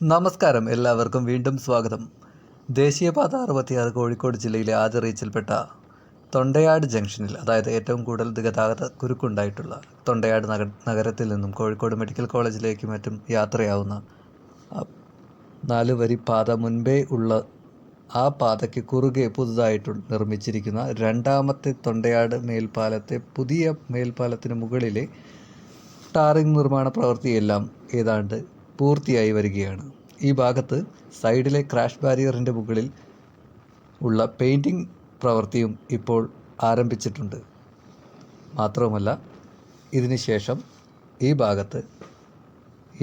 നമസ്കാരം എല്ലാവർക്കും വീണ്ടും സ്വാഗതം. ദേശീയപാത അറുപത്തിയാറ് കോഴിക്കോട് ജില്ലയിലെ ആദ്യ റീച്ചിൽപ്പെട്ട തൊണ്ടയാട് ജംഗ്ഷനിൽ അതായത് ഏറ്റവും കൂടുതൽ ഗതാഗത കുരുക്കുണ്ടായിട്ടുള്ള തൊണ്ടയാട് നഗ നഗരത്തിൽ നിന്നും കോഴിക്കോട് മെഡിക്കൽ കോളേജിലേക്ക് മറ്റും യാത്രയാവുന്ന നാല് വരി പാത മുൻപേ ഉള്ള ആ പാതയ്ക്ക് കുറുകെ പുതുതായിട്ട് നിർമ്മിച്ചിരിക്കുന്ന രണ്ടാമത്തെ തൊണ്ടയാട് മേൽപ്പാലത്തെ പുതിയ മേൽപ്പാലത്തിന് മുകളിലെ ടാറിംഗ് നിർമ്മാണ പ്രവൃത്തിയെല്ലാം ഏതാണ്ട് പൂർത്തിയായി വരികയാണ്. ഈ ഭാഗത്ത് സൈഡിലെ ക്രാഷ് ബാരിയറിന്റെ മുകളിൽ ഉള്ള പെയിന്റിംഗ് പ്രവൃത്തിയും ഇപ്പോൾ ആരംഭിച്ചിട്ടുണ്ട്. മാത്രവുമല്ല ഇതിന് ശേഷം ഈ ഭാഗത്ത്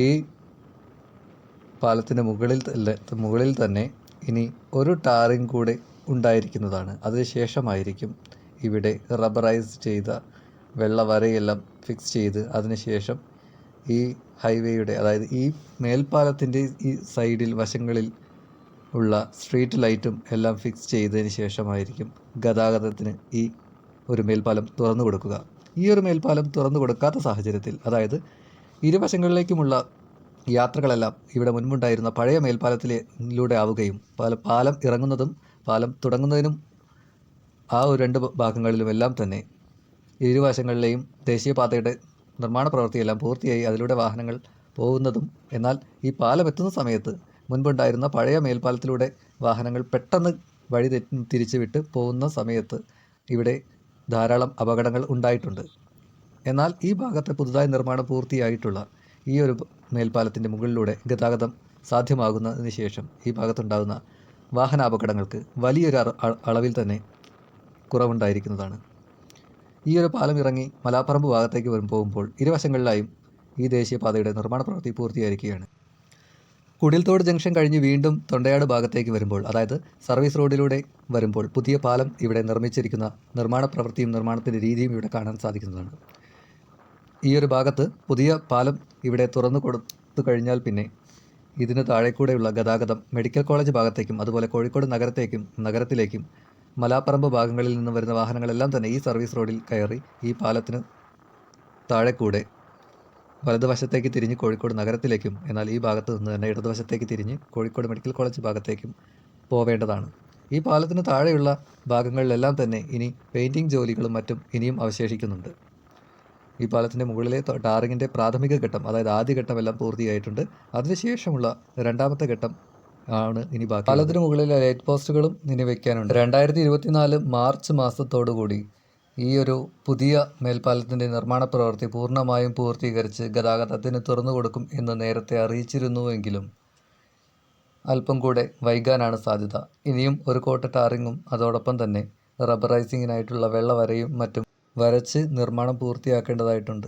ഈ പാലത്തിന്റെ മുകളിൽ മുകളിൽ തന്നെ ഇനി ഒരു ടാറിംഗ് കൂടെ ഉണ്ടായിരിക്കുന്നതാണ്. അതിനുശേഷമായിരിക്കും ഇവിടെ റബ്ബറൈസ് ചെയ്ത വെള്ളവരയെല്ലാം ഫിക്സ് ചെയ്ത് അതിനുശേഷം ഈ ഹൈവേയുടെ അതായത് ഈ മേൽപ്പാലത്തിന്റെ ഈ സൈഡിൽ വശങ്ങളിൽ ഉള്ള സ്ട്രീറ്റ് ലൈറ്റും എല്ലാം ഫിക്സ് ചെയ്തതിന് ശേഷമായിരിക്കും ഗതാഗതത്തിന് ഈ ഒരു മേൽപ്പാലം തുറന്നു കൊടുക്കുക. ഈ ഒരു മേൽപ്പാലം തുറന്നു കൊടുക്കാത്ത സാഹചര്യത്തിൽ അതായത് ഇരുവശങ്ങളിലേക്കുമുള്ള യാത്രകളെല്ലാം ഇവിടെ മുൻപുണ്ടായിരുന്ന പഴയ മേൽപ്പാലത്തിലൂടെ ആവുകയും പാല ഇറങ്ങുന്നതും പാലം തുടങ്ങുന്നതിനും ആ ഒരു രണ്ട് ഭാഗങ്ങളിലുമെല്ലാം തന്നെ ഇരുവശങ്ങളിലെയും ദേശീയപാതയുടെ നിർമ്മാണ പ്രവൃത്തിയെല്ലാം പൂർത്തിയായി അതിലൂടെ വാഹനങ്ങൾ പോകുന്നതും എന്നാൽ ഈ പാലം എത്തുന്ന സമയത്ത് മുൻപുണ്ടായിരുന്ന പഴയ മേൽപ്പാലത്തിലൂടെ വാഹനങ്ങൾ പെട്ടെന്ന് വഴി തിരിച്ചു വിട്ട് പോകുന്ന സമയത്ത് ഇവിടെ ധാരാളം അപകടങ്ങൾ ഉണ്ടായിട്ടുണ്ട്. എന്നാൽ ഈ ഭാഗത്തെ പുതുതായി നിർമ്മാണം പൂർത്തിയായിട്ടുള്ള ഈ ഒരു മേൽപ്പാലത്തിന്റെ മുകളിലൂടെ ഗതാഗതം സാധ്യമാകുന്നതിന് ശേഷം ഈ ഭാഗത്തുണ്ടാകുന്ന വാഹനാപകടങ്ങൾക്ക് വലിയൊരു അളവിൽ തന്നെ കുറവുണ്ടായിരിക്കുന്നതാണ്. ഈ ഒരു പാലം ഇറങ്ങി മലാപ്പറമ്പ് ഭാഗത്തേക്ക് വരും പോകുമ്പോൾ ഇരുവശങ്ങളിലായും ഈ ദേശീയപാതയുടെ നിർമ്മാണ പ്രവൃത്തി പൂർത്തിയായിരിക്കുകയാണ്. കുടിൽത്തോട് ജംഗ്ഷൻ കഴിഞ്ഞ് വീണ്ടും തൊണ്ടയാട് ഭാഗത്തേക്ക് വരുമ്പോൾ അതായത് സർവീസ് റോഡിലൂടെ വരുമ്പോൾ പുതിയ പാലം ഇവിടെ നിർമ്മിച്ചിരിക്കുന്ന നിർമ്മാണ പ്രവൃത്തിയും നിർമ്മാണത്തിന്റെ രീതിയും ഇവിടെ കാണാൻ സാധിക്കുന്നതാണ്. ഈ ഒരു ഭാഗത്ത് പുതിയ പാലം ഇവിടെ തുറന്നു കൊടുത്തു കഴിഞ്ഞാൽ പിന്നെ ഇതിന് താഴെക്കൂടെയുള്ള ഗതാഗതം മെഡിക്കൽ കോളേജ് ഭാഗത്തേക്കും അതുപോലെ കോഴിക്കോട് നഗരത്തേക്കും നഗരത്തിലേക്കും മലാപ്പറമ്പ് ഭാഗങ്ങളിൽ നിന്ന് വരുന്ന വാഹനങ്ങളെല്ലാം തന്നെ ഈ സർവീസ് റോഡിൽ കയറി ഈ പാലത്തിന് താഴെക്കൂടെ വലതുവശത്തേക്ക് തിരിഞ്ഞ് കോഴിക്കോട് നഗരത്തിലേക്കും എന്നാൽ ഈ ഭാഗത്ത് നിന്ന് തന്നെ ഇടതുവശത്തേക്ക് തിരിഞ്ഞ് കോഴിക്കോട് മെഡിക്കൽ കോളേജ് ഭാഗത്തേക്കും പോവേണ്ടതാണ്. ഈ പാലത്തിന് താഴെയുള്ള ഭാഗങ്ങളിലെല്ലാം തന്നെ ഇനി പെയിന്റിംഗ് ജോലികളും മറ്റും ഇനിയും അവശേഷിക്കുന്നുണ്ട്. ഈ പാലത്തിന്റെ മുകളിലെ ടാറിങ്ങിന്റെ പ്രാഥമിക ഘട്ടം അതായത് ആദ്യ ഘട്ടമെല്ലാം പൂർത്തിയായിട്ടുണ്ട്. അതിനുശേഷമുള്ള രണ്ടാമത്തെ ഘട്ടം ആണ് ഇനി ബാക്കി പാലത്തിന് മുകളിൽ ലൈറ്റ് പോസ്റ്റുകളും ഇനി വെക്കാനുണ്ട്. രണ്ടായിരത്തി ഇരുപത്തിനാല് മാർച്ച് മാസത്തോടുകൂടി ഈ ഒരു പുതിയ മേൽപ്പാലത്തിന്റെ നിർമ്മാണ പ്രവൃത്തി പൂർണമായും പൂർത്തീകരിച്ച് ഗതാഗതത്തിന് തുറന്നു കൊടുക്കും എന്ന് നേരത്തെ അറിയിച്ചിരുന്നുവെങ്കിലും അല്പം കൂടെ വൈകാനാണ് സാധ്യത. ഇനിയും ഒരു കോട്ട ടാറിങ്ങും അതോടൊപ്പം തന്നെ റബ്ബറൈസിങ്ങിനായിട്ടുള്ള വെള്ളവരയും മറ്റും വരച്ച് നിർമ്മാണം പൂർത്തിയാക്കേണ്ടതായിട്ടുണ്ട്.